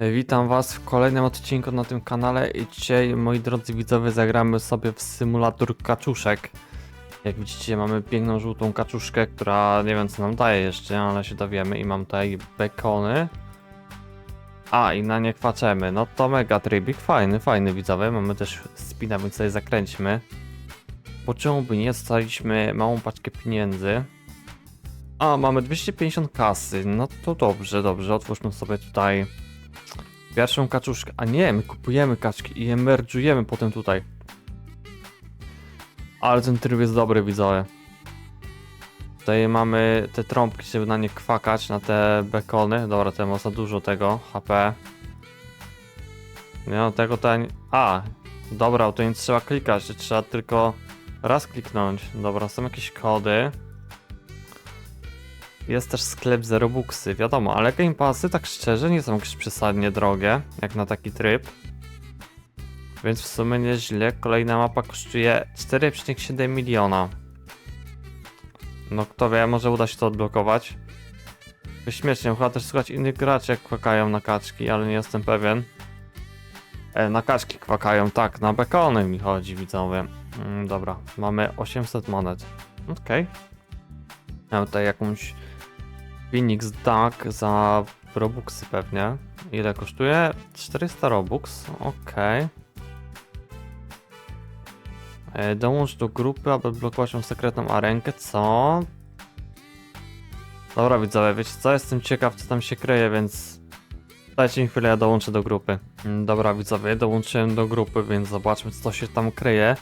Witam Was w kolejnym odcinku na tym kanale i dzisiaj, moi drodzy widzowie, zagramy sobie w symulator kaczuszek. Jak widzicie, mamy piękną żółtą kaczuszkę, która nie wiem co nam daje jeszcze, ale się dowiemy i mam tutaj bekony. A, i na nie kwaczemy. No to mega trybik, fajny, fajny widzowie. Mamy też spina, więc sobie zakręćmy. Po czemu by nie, dostaliśmy małą paczkę pieniędzy. A, mamy 250 kasy, no to dobrze, dobrze, otwórzmy sobie tutaj Pierwszą kaczuszkę. A nie, my kupujemy kaczki i je potem tutaj. Ale ten tryb jest dobry, widzowie. Tutaj mamy te trąbki, żeby na nie kwakać, na te bekony. Dobra, to ma za dużo tego, HP. Nie no, tego nie... A, dobra, to nie trzeba klikać, trzeba tylko raz kliknąć. Dobra, są jakieś kody. Jest też sklep za Robuxy, wiadomo, ale Game Passy tak szczerze nie są jakieś przesadnie drogie, jak na taki tryb. Więc w sumie nieźle. Kolejna mapa kosztuje 4,7 miliona. No kto wie, może uda się to odblokować. Śmiesznie, chyba też słuchać innych graczy jak kwakają na kaczki, ale nie jestem pewien. E, na kaczki kwakają, tak, na bekony mi chodzi, widzowie. Mm, dobra, mamy 800 monet. Okej. Mamy tutaj jakąś Phoenix Duck za Robuxy pewnie. Ile kosztuje? 400 Robux, okej. E, Dołącz do grupy, aby blokować tą sekretną arenkę, co? Dobra widzowie, wiecie co? Jestem ciekaw co tam się kryje, więc dajcie mi chwilę, ja dołączę do grupy. Mm, Dobra widzowie, dołączyłem do grupy, więc zobaczmy co się tam kryje.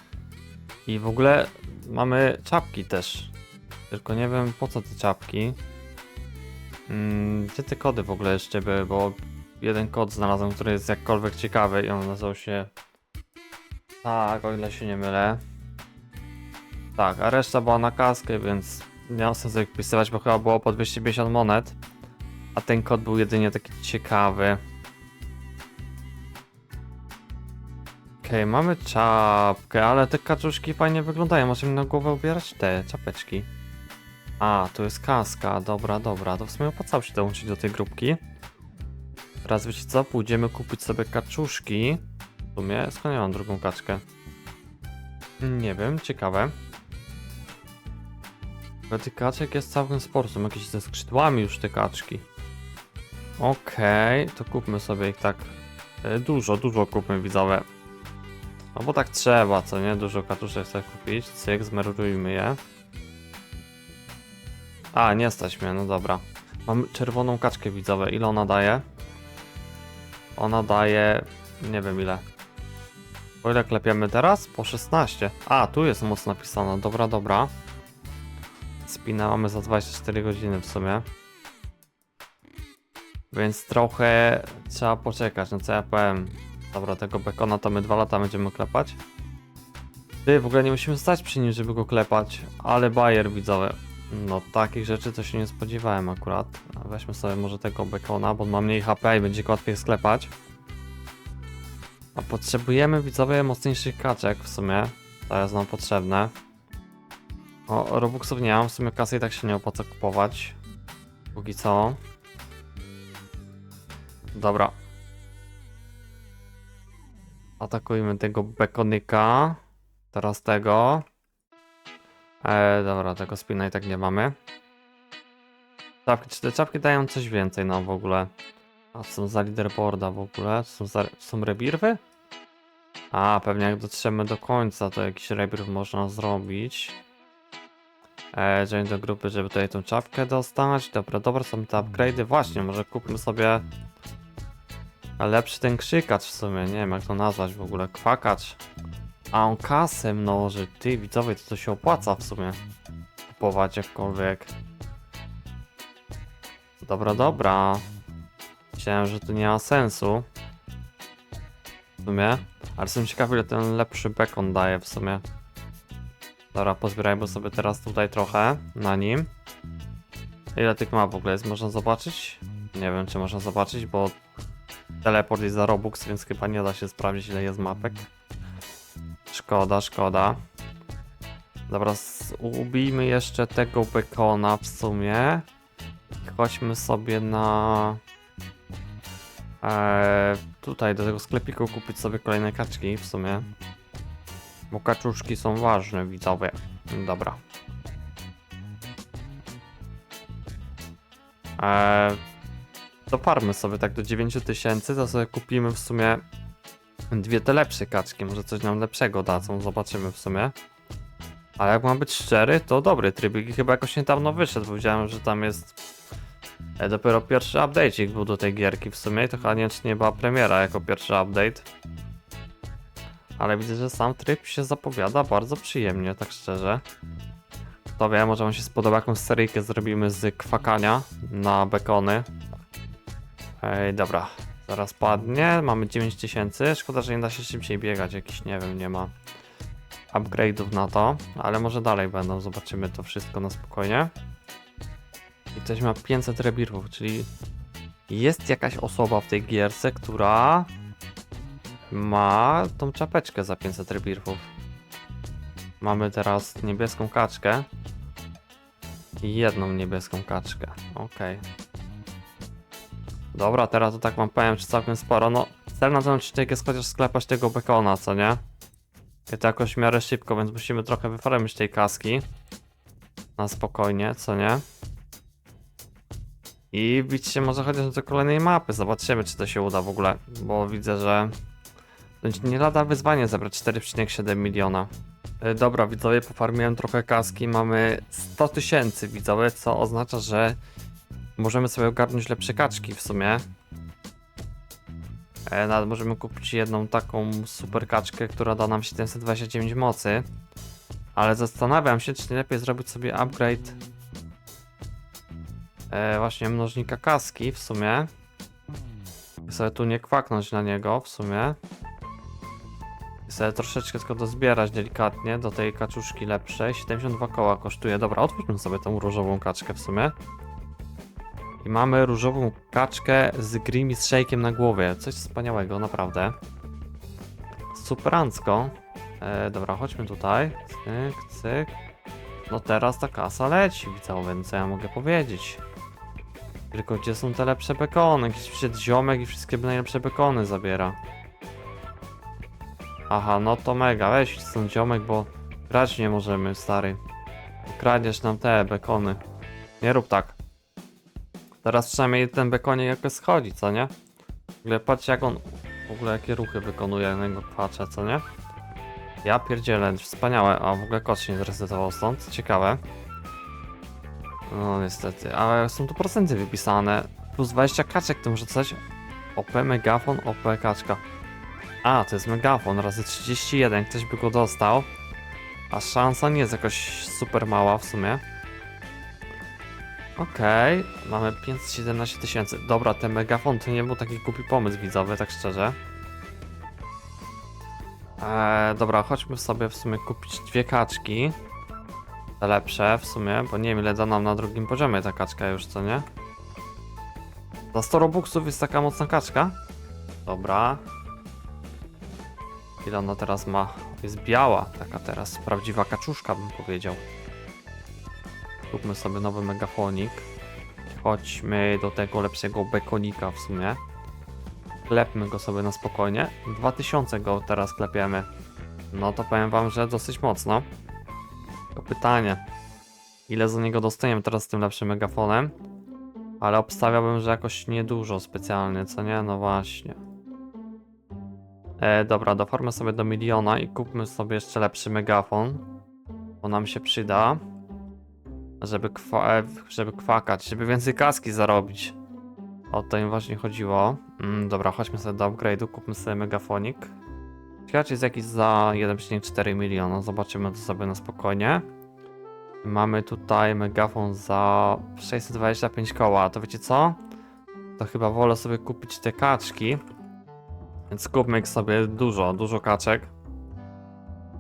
I w ogóle mamy czapki też. Tylko nie wiem po co te czapki. Mm, gdzie te kody w ogóle jeszcze były, bo jeden kod znalazłem, który jest jakkolwiek ciekawy i on nazywał się... Tak, o ile się nie mylę. Tak, a reszta była na kaskę, więc nie ma sensu ich wpisywać, bo chyba było po 250 monet. A ten kod był jedynie taki ciekawy. Okej, mamy czapkę, ale te kaczuszki fajnie wyglądają. Możemy na głowę ubierać te czapeczki. A, to jest kaska, dobra, dobra, to w sumie opłacało się dołączyć do tej grupki. Teraz wiecie co, pójdziemy kupić sobie kaczuszki. W sumie, skąd ja mam drugą kaczkę? Nie wiem, ciekawe. Ale tych kaczek jest całkiem sporo, są jakieś ze skrzydłami już te kaczki. Okej, to kupmy sobie ich tak e, dużo, dużo kupmy widzowie. No bo tak trzeba, co nie? Dużo kaczuszek chcę kupić, cyk, zmerujmy je. A, nie stać mnie, no dobra. Mam czerwoną kaczkę widzowe. Ile ona daje? Ona daje... nie wiem ile. Po ile klepiemy teraz? Po 16. A, tu jest mocno napisane. Dobra, dobra. Spina mamy za 24 godziny w sumie. Więc trochę trzeba poczekać, no co ja powiem. Dobra, tego bekona to my dwa lata będziemy klepać. Ty, w ogóle nie musimy stać przy nim, żeby go klepać. Ale bajer widzowy. No takich rzeczy to się nie spodziewałem akurat. Weźmy sobie może tego bekona, bo on ma mniej HP i będzie łatwiej sklepać. A potrzebujemy widzowie mocniejszych kaczek w sumie. To jest nam potrzebne. O, Robuxów nie mam, w sumie kasy i tak się nie opłaca kupować. Póki co. Dobra. Atakujmy tego bekonyka. Teraz tego. E, dobra, tego spina i tak nie mamy. Czapki, czy te czapki dają coś więcej nam w ogóle? A są za leaderboarda w ogóle? Są, za, są rebirwy? A, pewnie jak dotrzemy do końca, to jakiś rebirw można zrobić. E, join do grupy, żeby tutaj tą czapkę dostać. Dobra, dobra, są te upgrade'y. Właśnie, może kupmy sobie lepszy ten krzykacz w sumie. Nie wiem jak to nazwać w ogóle. Kwakacz. A on kasę mnoży. Ty widzowie, to, to się opłaca w sumie. Kupować jakkolwiek. Dobra, dobra. Myślałem, że to nie ma sensu. W sumie. Ale jestem ciekawy, ile ten lepszy bekon daje w sumie. Dobra, pozbierajmy sobie teraz tutaj trochę na nim. Ile tych ma w ogóle jest? Można zobaczyć? Nie wiem, czy można zobaczyć, bo teleport jest za Robux, więc chyba nie da się sprawdzić, ile jest mapek. Szkoda, szkoda. Dobra, ubijmy jeszcze tego bekona w sumie. Chodźmy sobie na... Eee, tutaj do tego sklepiku kupić sobie kolejne kaczki w sumie. Bo kaczuszki są ważne, widzowie. Dobra. Eee, doparmy sobie tak do 9000, to sobie kupimy w sumie dwie te lepsze kaczki. Może coś nam lepszego dadzą, zobaczymy w sumie. Ale jak mam być szczery, to dobry trybik i chyba jakoś niedawno wyszedł. bo Widziałem, że tam jest e, dopiero pierwszy update'ik był do tej gierki w sumie. To chyba nie, nie była premiera jako pierwszy update. Ale widzę, że sam tryb się zapowiada bardzo przyjemnie, tak szczerze. Kto wie, może wam się spodoba jakąś seryjkę zrobimy z kwakania na bekony. Ej, dobra. Zaraz padnie, mamy 9000. Szkoda, że nie da się szybciej biegać, jakiś, nie wiem, nie ma upgrade'ów na to, ale może dalej będą, zobaczymy to wszystko na spokojnie. I ktoś ma 500 rebirów, czyli jest jakaś osoba w tej gierce, która ma tą czapeczkę za 500 rebirów. Mamy teraz niebieską kaczkę i jedną niebieską kaczkę. Okej. Dobra, teraz to tak wam powiem, czy całkiem sporo. No, cel na ten odcinek jest chociaż sklepać tego bekona, co nie? I to jakoś w miarę szybko, więc musimy trochę wyfarmić tej kaski. Na spokojnie, co nie? I bić się może chociaż do kolejnej mapy. Zobaczymy, czy to się uda w ogóle. Bo widzę, że nie lada wyzwanie zebrać 4,7 miliona. E, Dobra, widzowie, pofarmiłem trochę kaski. Mamy 100 tysięcy widzowie, co oznacza, że możemy sobie ogarnąć lepsze kaczki w sumie. E, nawet możemy kupić jedną taką super kaczkę, która da nam 729 mocy. Ale zastanawiam się, czy nie lepiej zrobić sobie upgrade e, właśnie mnożnika kaski w sumie. I sobie tu nie kwaknąć na niego w sumie. I sobie troszeczkę tylko dozbierać delikatnie do tej kaczuszki lepszej. 72 koła kosztuje. Dobra, otwórzmy sobie tą różową kaczkę w sumie. I mamy różową kaczkę z Grimmy z shake'iem na głowie. Coś wspaniałego, naprawdę. Superancko. E, dobra, chodźmy tutaj. Cyk, cyk. No teraz ta kasa leci, widzowie, co ja mogę powiedzieć. Tylko gdzie są te lepsze bekony? Jakiś przyszedł ziomek i wszystkie najlepsze bekony zabiera. Aha, no to mega, weź stąd ziomek, bo grać nie możemy, stary. Kradniesz nam te bekony. Nie rób tak. Teraz przynajmniej ten bekonie jakoś schodzi, co nie? W ogóle patrzcie jak on, w ogóle jakie ruchy wykonuje na niego patrzę, co nie? Ja pierdzielę, wspaniałe, a w ogóle kot się nie zresetował stąd, ciekawe. No niestety, ale są tu procenty wypisane, plus 20 kaczek to może coś? OP megafon, OP kaczka. A, to jest megafon razy 31, ktoś by go dostał. A szansa nie jest jakoś super mała w sumie. Okej, mamy 517 tysięcy. Dobra, ten megafon to nie był taki głupi pomysł widzowy, tak szczerze. Eee, dobra, chodźmy sobie w sumie kupić dwie kaczki. Te lepsze w sumie, bo nie wiem ile da nam na drugim poziomie ta kaczka już, co nie? Za 100 robuxów jest taka mocna kaczka? Dobra. Ile ona teraz ma? Jest biała, taka teraz prawdziwa kaczuszka bym powiedział. Kupmy sobie nowy megafonik. Chodźmy do tego lepszego bekonika w sumie. Klepmy go sobie na spokojnie. 2000 go teraz klepiemy. No to powiem wam, że dosyć mocno. To pytanie. Ile za niego dostaniemy teraz z tym lepszym megafonem? Ale obstawiałbym, że jakoś niedużo specjalnie, co nie? No właśnie. E, dobra, doformy sobie do miliona i kupmy sobie jeszcze lepszy megafon. Bo nam się przyda. Żeby, kwa e, żeby kwakać, żeby więcej kaski zarobić. O to im właśnie chodziło. Mm, dobra, chodźmy sobie do upgrade'u, kupmy sobie megafonik. Ciekawe, jest jakiś za 1,4 miliona. Zobaczymy to sobie na spokojnie. Mamy tutaj megafon za 625 koła. To wiecie co? To chyba wolę sobie kupić te kaczki. Więc kupmy ich sobie dużo, dużo kaczek.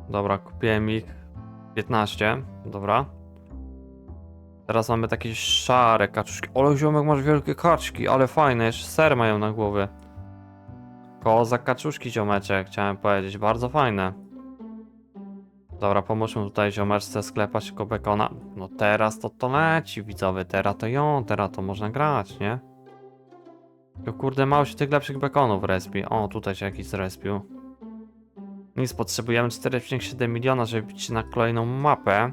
Dobra, kupiłem ich 15. Dobra. Teraz mamy takie szare kaczuszki. Ale ziomek masz wielkie kaczki, ale fajne, jeszcze ser mają na głowie. Koza kaczuszki ziomeczek, chciałem powiedzieć, bardzo fajne. Dobra, pomóżmy tutaj ziomeczce sklepać tylko bekona. No teraz to to leci widzowie, teraz to ją, teraz to można grać, nie? Tylko kurde, mało się tych lepszych bekonów respi. O, tutaj się jakiś zrespił. Nic, potrzebujemy 4,7 miliona, żeby bić na kolejną mapę.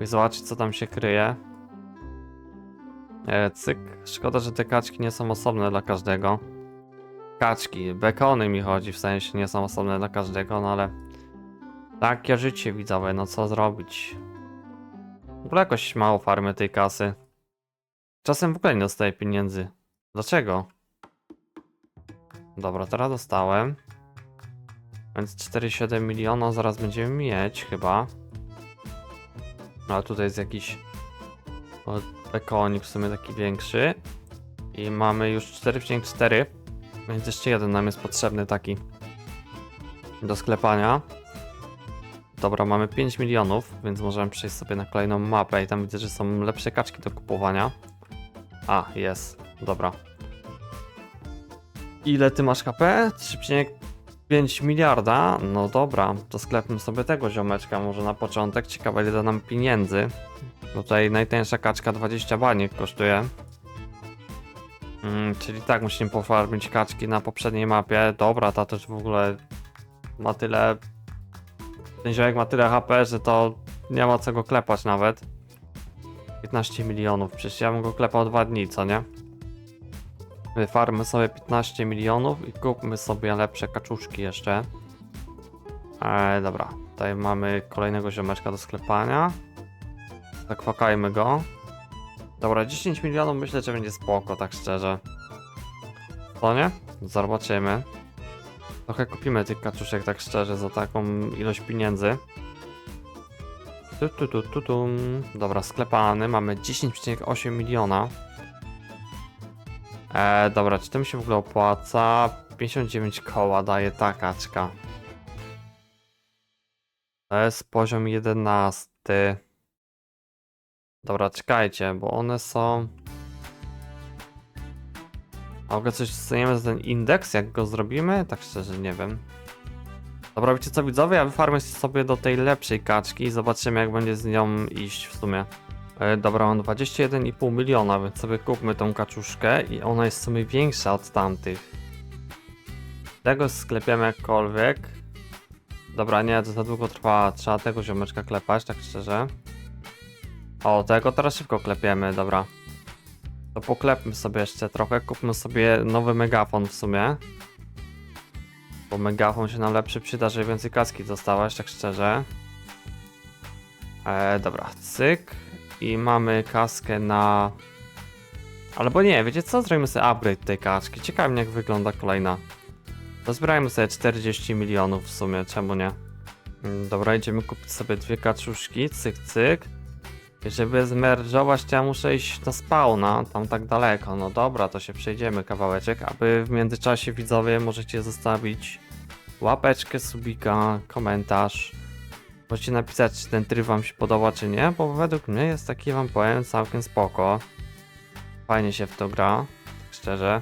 Zobaczyć, co tam się kryje. E, cyk. Szkoda, że te kaczki nie są osobne dla każdego. Kaczki, bekony mi chodzi, w sensie nie są osobne dla każdego, no ale... Takie życie widzowe, no co zrobić? W ogóle jakoś mało farmy tej kasy. Czasem w ogóle nie dostaję pieniędzy. Dlaczego? Dobra, teraz dostałem. Więc 4,7 miliona zaraz będziemy mieć chyba. Ale tutaj jest jakiś o, bekonik w sumie taki większy. I mamy już 4,4. Więc jeszcze jeden nam jest potrzebny taki do sklepania. Dobra, mamy 5 milionów, więc możemy przejść sobie na kolejną mapę i tam widzę, że są lepsze kaczki do kupowania. A, jest. Dobra. Ile ty masz KP? 3,5 miliarda? No dobra, to sklepmy sobie tego ziomeczka może na początek. Ciekawe ile da nam pieniędzy. Tutaj najtańsza kaczka 20 baniek kosztuje. Mm, czyli tak, musimy pofarmić kaczki na poprzedniej mapie. Dobra, ta też w ogóle ma tyle... Ten ziomek ma tyle HP, że to nie ma co go klepać nawet. 15 milionów, przecież ja bym go klepał dwa dni, co nie? Wyfarmy sobie 15 milionów i kupmy sobie lepsze kaczuszki jeszcze. Eee, dobra, tutaj mamy kolejnego ziomeczka do sklepania. Zakwakajmy go. Dobra, 10 milionów myślę, że będzie spoko, tak szczerze. Co nie? Zobaczymy. Trochę kupimy tych kaczuszek, tak szczerze, za taką ilość pieniędzy. Tu, tu, tu, tu, tu. Dobra, sklepany. Mamy 10,8 miliona. E, dobra, czy to mi się w ogóle opłaca? 59 koła daje ta kaczka. To jest poziom 11. Dobra, czekajcie, bo one są... A mogę coś dostaniemy za ten indeks, jak go zrobimy? Tak szczerze nie wiem. Dobra, wiecie co widzowie, ja wyfarmię sobie do tej lepszej kaczki i zobaczymy jak będzie z nią iść w sumie. E, dobra, mam 21,5 miliona, więc sobie kupmy tą kaczuszkę i ona jest w sumie większa od tamtych. Tego sklepiamy jakkolwiek. Dobra, nie, to za długo trwa, trzeba tego ziomeczka klepać, tak szczerze. O, tego teraz szybko klepiemy, dobra. To poklepmy sobie jeszcze trochę, kupmy sobie nowy megafon w sumie. Bo megafon się nam lepszy przyda, żeby więcej kaski dostawać, tak szczerze. E, dobra, cyk. I mamy kaskę na... Albo nie, wiecie co? Zrobimy sobie upgrade tej kaczki. Ciekawe mnie jak wygląda kolejna. Dozbierajmy sobie 40 milionów w sumie, czemu nie? Mm, Dobra, idziemy kupić sobie dwie kaczuszki, cyk, cyk. Żeby zmerżować, to ja muszę iść na spawna, tam tak daleko. No dobra, to się przejdziemy kawałeczek, aby w międzyczasie widzowie możecie zostawić łapeczkę, subika, komentarz. Możecie napisać, czy ten tryb wam się podoba, czy nie, bo według mnie jest taki, wam powiem, całkiem spoko. Fajnie się w to gra, tak szczerze.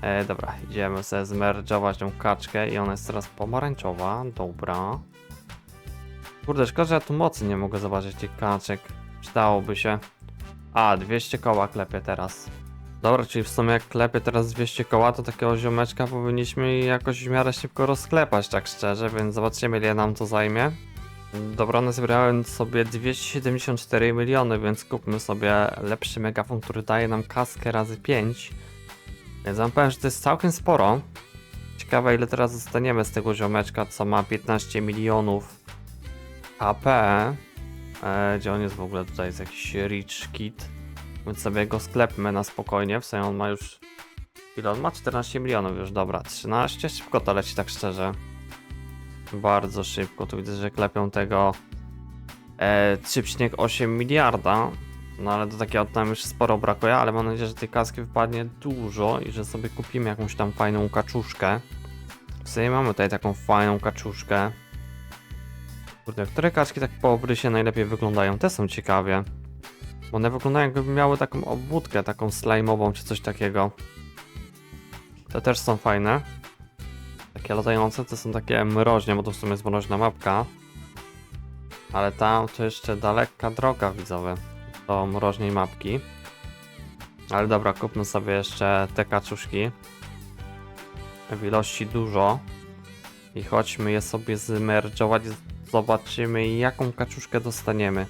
E, dobra, idziemy sobie zmerdżować tą kaczkę i ona jest teraz pomarańczowa, dobra. Kurde, szkoda, że ja tu mocy nie mogę zobaczyć tych kaczek. Przydałoby się. A, 200 koła klepie teraz. Dobra, czyli w sumie jak klepie teraz 200 koła, to takiego ziomeczka powinniśmy jakoś w miarę szybko rozklepać, tak szczerze, więc zobaczymy ile nam to zajmie. Dobra, nazbierałem sobie 274 miliony, więc kupmy sobie lepszy megafon, który daje nam kaskę razy 5. Więc wam powiem, że to jest całkiem sporo. Ciekawe ile teraz zostaniemy z tego ziomeczka, co ma 15 milionów HP. E, gdzie on jest w ogóle? Tutaj jest jakiś rich kit. Więc sobie go sklepmy na spokojnie. W sensie on ma już. Ile on ma? 14 milionów już, dobra. 13. Szybko to leci, tak szczerze. Bardzo szybko. Tu widzę, że klepią tego e, 3,8 miliarda. No ale do takiego tam już sporo brakuje, ale mam nadzieję, że tej kaski wypadnie dużo i że sobie kupimy jakąś tam fajną kaczuszkę. W sumie mamy tutaj taką fajną kaczuszkę. Kurde, które kaczki tak po obrysie najlepiej wyglądają? Te są ciekawie. One wyglądają jakby miały taką obwódkę, taką slime'ową czy coś takiego. Te też są fajne. Takie latające to są takie mroźnie, bo to w sumie jest mroźna mapka. Ale tam to jeszcze daleka droga widzowe do mroźnej mapki. Ale dobra, kupmy sobie jeszcze te kaczuszki. W ilości dużo. I chodźmy je sobie zmerdżować. Zobaczymy jaką kaczuszkę dostaniemy.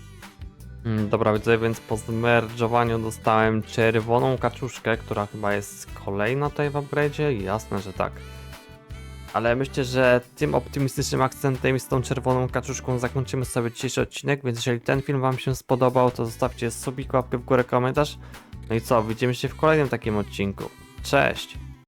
Mm, Dobra, widzę, więc po zmerdżowaniu dostałem czerwoną kaczuszkę, która chyba jest kolejna tutaj w upgrade'zie. Jasne, że tak. Ale myślę, że tym optymistycznym akcentem i z tą czerwoną kaczuszką zakończymy sobie dzisiejszy odcinek, więc jeżeli ten film Wam się spodobał, to zostawcie subik, łapkę w górę, komentarz. No i co, widzimy się w kolejnym takim odcinku. Cześć!